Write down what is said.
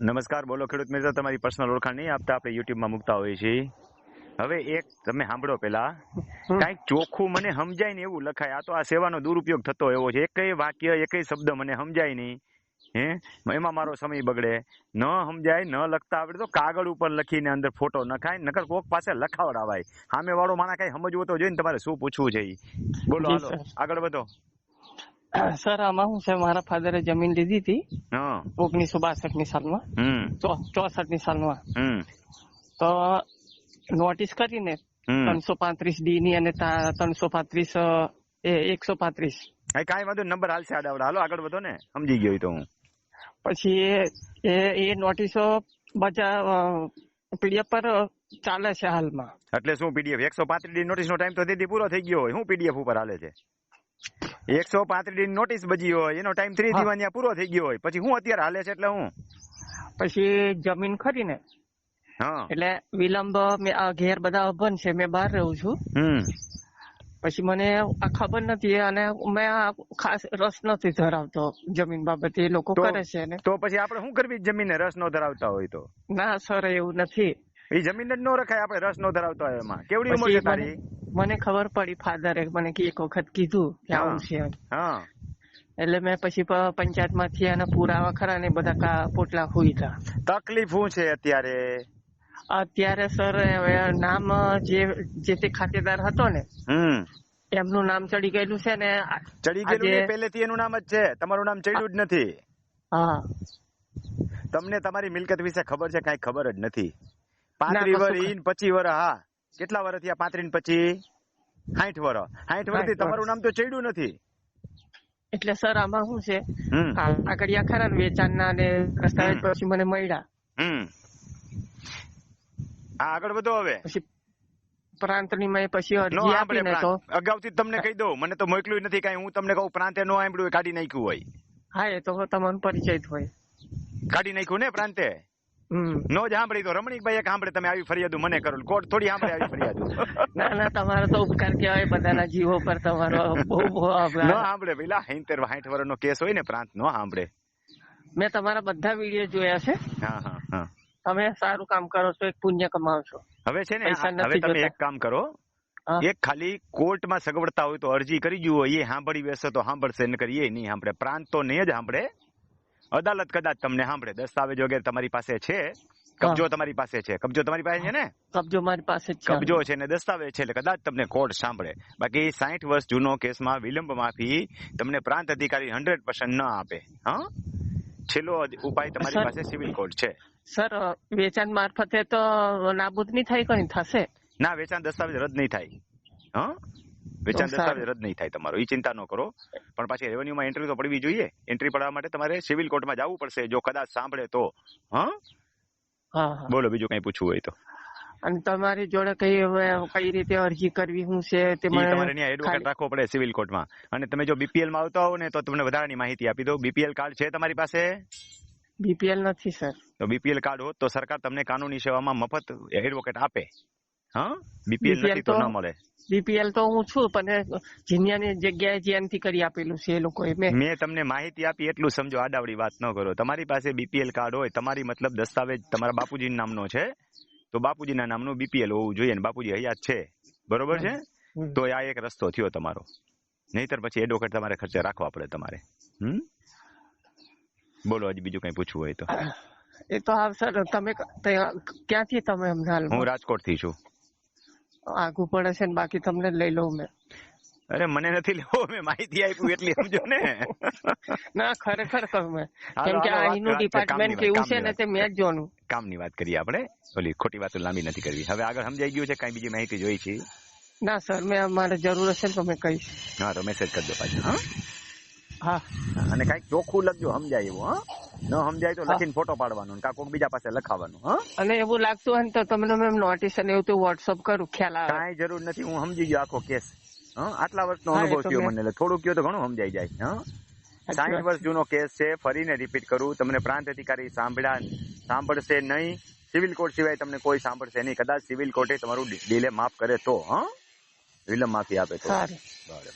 નમસ્કાર બોલો ખેડૂત મિત્ર તમારી પર્સનલ ઓળખાણ નહીં આપતા આપણે યુટ્યુબમાં મૂકતા હોઈએ છીએ. હવે એક તમે સાંભળો પેલા કંઈક ચોખ્ખું મને સમજાય ને એવું લખાય. આ તો આ સેવાનો દુરુપયોગ થતો એવો છે. એકય વાક્ય એકય શબ્દ મને સમજાય નહીં. હે? એમાં મારો સમય બગડે. ન સમજાય ન લખતા આવડે તો કાગળ ઉપર લખીને અંદર ફોટો નખાય. નકર કોક પાસે લખાવડાવાય. સામે વાળો માણસ કઈ સમજવો તો જોઈએ ને તમારે શું પૂછવું છે બોલો હાલો. આગળ વધો. સર આમાં હું છે મારા ફાધરે જમીન લીધી હતી. ઓગણીસો બાસઠની સાલમાં ચોસઠની સાલમાં. તો નોટિસ કરીને ત્રણસો પાંત્રીસ ડી ની અને ત્રણસો પાંત્રીસ એ એકસો પાંત્રીસ. કાંઈ વાંધો નંબર હાલશે આડાવડા હાલો આગળ વધો ને. સમજી ગયો તો હું. પછી એ- એ એ નોટિસો બજા પીડીએફ પર ચાલે છે હાલમાં. એટલે શું પીડીએફ? એકસો પાંત્રીસ ડી નોટિસ નો ટાઈમ તો તેથી પૂરો થઈ ગયો હોય. શું પીડીએફ ઉપર હાલે છે? એકસો પાંત્રીસ નોટિસ બજી હોય એનો ટાઈમ થ્રી. દીવાની પૂરો થઈ ગયો હોય. પછી હું અત્યારે હાલે છે એટલે હું? પછી જમીન ખરી ને. એટલે વિલંબ ઘેર બધા અભન છે મેં બહાર રહું છું. પછી મને આ ખબર નથી અને મેં ખાસ રસ નથી ધરાવતો જમીન બાબતે લોકો કરે છે ને. તો પછી આપણે શું કરવી જમીન રસ નો ધરાવતા હોય તો? ના સર એવું નથી. એ જમીન જ નો રખાય આપણે રસ નો ધરાવતા હોય એમાં. કેવડી ઉંમર છે તારી? મને ખબર પડી ફાધરે મને એક વખત કીધું કે આવું. છે હા એટલે મેં પછી પંચાયતમાંથી એના પુરાવા ખરા ને બધા કા- પોટલા ખોઈતા તકલીફ શું છે અત્યારે? અત્યારે સર નામ જે જે તે ખાતેદાર હતો ને એમનું નામ ચડી ગયેલું છે ને ચડી ગયેલું પહેલેથી એનું નામ જ છે. તમારું નામ ચડ્યું જ નથી. હા. તમને તમારી મિલકત વિશે ખબર છે? કઈ ખબર જ નથી. પાંત્રી વર ઈન પચી વર હા. કેટલા વર્ષ થયા પાંત્રી પછી સાઠ વર્ષ સાઠ વર્ષથી તમારું નામ તો ચડ્યું નથી. એટલે સર આમાં શું છે? કાગળિયા ખરા ને વેચાણના ને દસ્તાવેજ પછી મને મળ્યા. આગળ વધો હવે. પછી પ્રાંતની મેં પછી અરજી આપી ને તો અગાઉથી તમને કહી દઉં મને તો મોકલ્યું નથી કાંઈ. હું તમને કહું પ્રાંતે નો હોય, કાઢી નાખ્યું હોય. હા એ તો તમારો પરિચય હોય. કાઢી નાખ્યું ને પ્રાંતે? નો જ સાંભળી તો રમણીકભાઈ એક સાંભળે તમે આવી ફરિયાદ મને કરો. કોર્ટ થોડી સાંભળે આવી ફરિયાદ. ના ના તમારો તો ઉપકાર કહેવાય બધાના જીવો પર તમારો બહુ બહુ આભાર. નો સાંભળે પેલા સિત્તેર સાઠ વર્ષનો કેસ હોય ને પ્રાંત નો સાંભળે. મેં તમારા બધા વીડિયો જોયા છે. હા હા હા. તમે સારું કામ કરો છો એક પુણ્ય કમાવશો. હવે છે ને હવે તમે એક કામ કરો એક ખાલી કોર્ટમાં સગવડતા હોય તો અરજી કરી જુઓ એ સાંભળી બેસે તો સાંભળશે નકર એ નહીં સાંભળે. પ્રાંત તો નહીં જ સાંભળે અદાલત કદાચ તમને સાંભળે દસ્તાવેજ વગેરે તમારી પાસે છે કબજો તમારી પાસે છે. કબજો તમારી પાસે છે ને? કબજો મારી પાસે છે. કબજો છે ને દસ્તાવેજ છે એટલે કદાચ તમને કોર્ટ સાંભળે. બાકી સાઠ વર્ષ જૂનો કેસમાં વિલંબ માફી તમને પ્રાંત અધિકારી હંડ્રેડ પર્સન્ટ ન આપે. હા? છેલ્લો ઉપાય તમારી પાસે સિવિલ કોર્ટ છે. સર વેચાણ મારફતે તો નાબૂદ નહીં થાય કઈ? થશે? ના વેચાણ દસ્તાવેજ રદ નહીં થાય. હા? વેચાણ દસ્તાવેજ રદ નહીં થાય તમારો. એ ચિંતા ન કરો. પણ પાછી રેવન્યુમાં એન્ટ્રી તો પડવી જોઈએ. એન્ટ્રી પડવા માટે તમારે સિવિલ કોર્ટમાં જવું પડશે. જો કદાચ સાંભળે તો. હા? હા હા. બોલો બીજું કઈ પૂછવું હોય તો. અને તમારી જોડે કઈ કઈ રીતે અરજી કરવી શું છે તે તમારે ત્યાં એડવોકેટ રાખવો પડે સિવિલ કોર્ટમાં અને તમે જો બીપીએલમાં આવતા હો ને તો તમને વધારાની માહિતી આપી દો બીપીએલ કાર્ડ છે તમારી પાસે? બીપીએલ નથી સર તો બીપીએલ કાર્ડ હોત તો સરકાર તમને કાનૂની સેવામાં મફત એડવોકેટ આપે. હા? બીપીએલ નથી તો ન મળે. બીપીએલ તો હું છું પણ જીનિયાની જગ્યાએ જેનથી કરી આપેલું છે એ લોકોએ. મેં મેં તમને માહિતી આપી એટલું સમજો આડાવડી વાત ન કરો. તમારી પાસે બીપીએલ કાર્ડ હોય તમારી મતલબ દસ્તાવેજ તમારા બાપુજી નામનો છે તો બાપુજીના નામનું બીપીએલ હોવું જોઈએ ને બાપુજી હયાત છે. બરોબર છે? તો આ એક રસ્તો થયો તમારો. નહીતર પછી એડવોકેટ તમારે ખર્ચે રાખવા પડે તમારે. હમ? બોલો હજી બીજું કઈ પૂછવું હોય તો. એ તો હા સર તમે ક્યાંથી તમે અમને હું રાજકોટથી છું. આગું પડે છે ને બાકી તમને લઈ લઉં મેં. અરે મને નથી લેવો મેં માહિતી આપી એટલી સમજો ને. ના ખરેખર તમે કેમ કે આ એનું ડિપાર્ટમેન્ટ કેવું છે ને તે મેં જ જોવાનું કામની વાત કરીએ આપણે. ઓલી ખોટી વાતો લાંબી નથી કરવી. હવે આગળ સમજાઈ ગયું છે કઈ બીજી માહિતી જોઈ છે? ના સર મેં મારે જરૂર હશે ને તો મેં કહીશ. હા તો મેસેજ કરજો પાછો હા? હા. અને કંઈક ચોખ્ખું લખજો સમજાય એવું હા? ન સમજાય તો. લખીને ફોટો પાડવાનો કા કોક બીજા પાસે લખાવાનું હા? અને એવું લાગતું હોય ને તો તમને તમે નોટિસ અને એવું તો વોટ્સઅપ કરું ખ્યાલ આવે. કાંઈ જરૂર નથી હું સમજી ગયો આખો કેસ હા? આટલા વર્ષનો નો અનુભવ થયો મને એટલે થોડું કયો તો ઘણું સમજાઈ જાય હા? સાચી વર્ષ જૂનો કેસ છે ફરીને રિપીટ કરું તમને પ્રાંત અધિકારી સાંભળ્યા સાંભળશે નહીં સિવિલ કોર્ટ સિવાય તમને કોઈ સાંભળશે નહીં કદાચ સિવિલ કોર્ટે તમારું ડિલે માફ કરે તો હા? વિલંબ માફી આપે તો. બરાબર